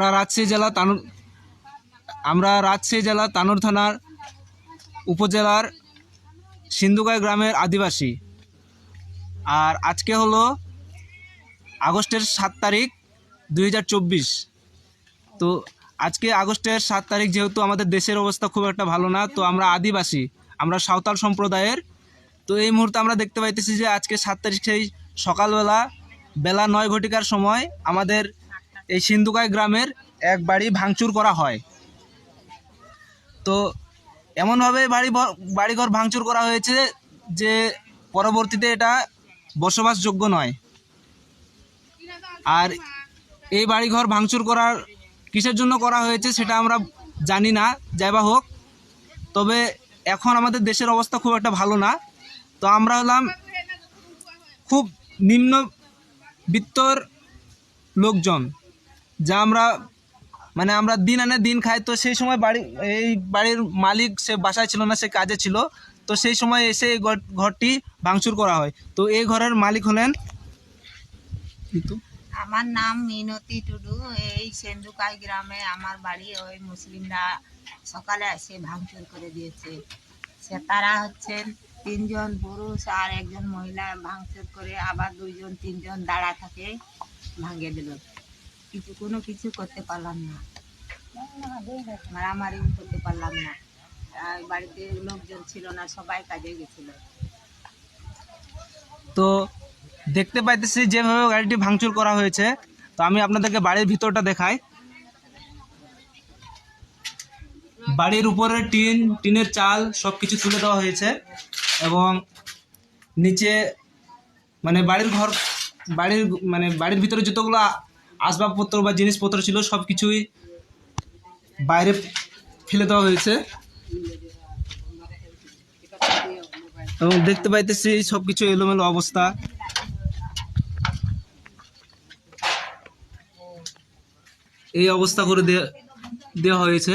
আমরা রাজশাহী জেলা তানুর আমরা রাজশাহী জেলা তানুর থানার উপজেলার সিন্ধুগাই গ্রামের আদিবাসী। আর আজকে হলো আগস্টের সাত তারিখ দু হাজার চব্বিশ। তো আজকে আগস্টের সাত তারিখ যেহেতু আমাদের দেশের অবস্থা খুব একটা ভালো না, তো আমরা আদিবাসী, আমরা সাঁওতাল সম্প্রদায়ের। তো এই মুহূর্তে আমরা দেখতে পাইতেছি যে আজকে সাত তারিখ সেই সকালবেলা বেলা নয় ঘটিকার সময় আমাদের এই সিন্ধুকাই গ্রামের এক বাড়ি ভাঙচুর করা হয়। তো এমনভাবে বাড়ি বাড়িঘর ভাঙচুর করা হয়েছে যে পরবর্তীতে এটা বসবাসযোগ্য নয়। আর এই বাড়িঘর ভাঙচুর করার কিসের জন্য করা হয়েছে সেটা আমরা জানি না, যাই বা হোক। তবে এখন আমাদের দেশের অবস্থা খুব একটা ভালো না। তো আমরা হলাম খুব নিম্ন বিত্তর লোকজন। যা আমরা মানে আমরা দিন আনে দিন খাই। তো সেই সময় বাড়ি, এই বাড়ির মালিক সে বাসায় ছিল না, সে কাজে ছিল। তো সেই সময় এসে এই ঘর- ঘরটি ভাঙচুর করা হয়। তো এই ঘরের মালিক হলেন কিন্তু? আমার নাম মিনতি টুডু। এই সেন্দুকাই গ্রামে আমার বাড়ি, ওই মুসলিমরা সকালে এসে ভাঙচুর করে দিয়েছে। সে তারা হচ্ছেন তিনজন পুরুষ আর একজন মহিলা ভাঙচুর করে আবার দুইজন, তিনজন দাঁড়া থাকে ভাঙে দিল। কিছু কোনো কিছু করতে পারলাম না। মারামারি করতে পারলাম না। আর বাড়িতে লোকজন ছিল না, সবাই কাজে গেছিল। তো দেখতে পাইতেছি যেভাবে গাড়িটি ভাঙচুর করা হয়েছে, তো আমি আপনাদেরকে বাড়ির ভিতরটা দেখাই। বাড়ির উপরে টিন, টিনের চাল সব কিছু তুলে দেওয়া হয়েছে এবং নিচে মানে বাড়ির ঘর, বাড়ির মানে বাড়ির ভিতরে যতগুলো আসবাবপত্র বা জিনিসপত্র ছিল সব কিছুই বাইরে ফেলে দেওয়া হয়েছে। এবং দেখতে পাইতেছি সব কিছু এলোমেলো অবস্থা। এই অবস্থা করে দেওয়া হয়েছে।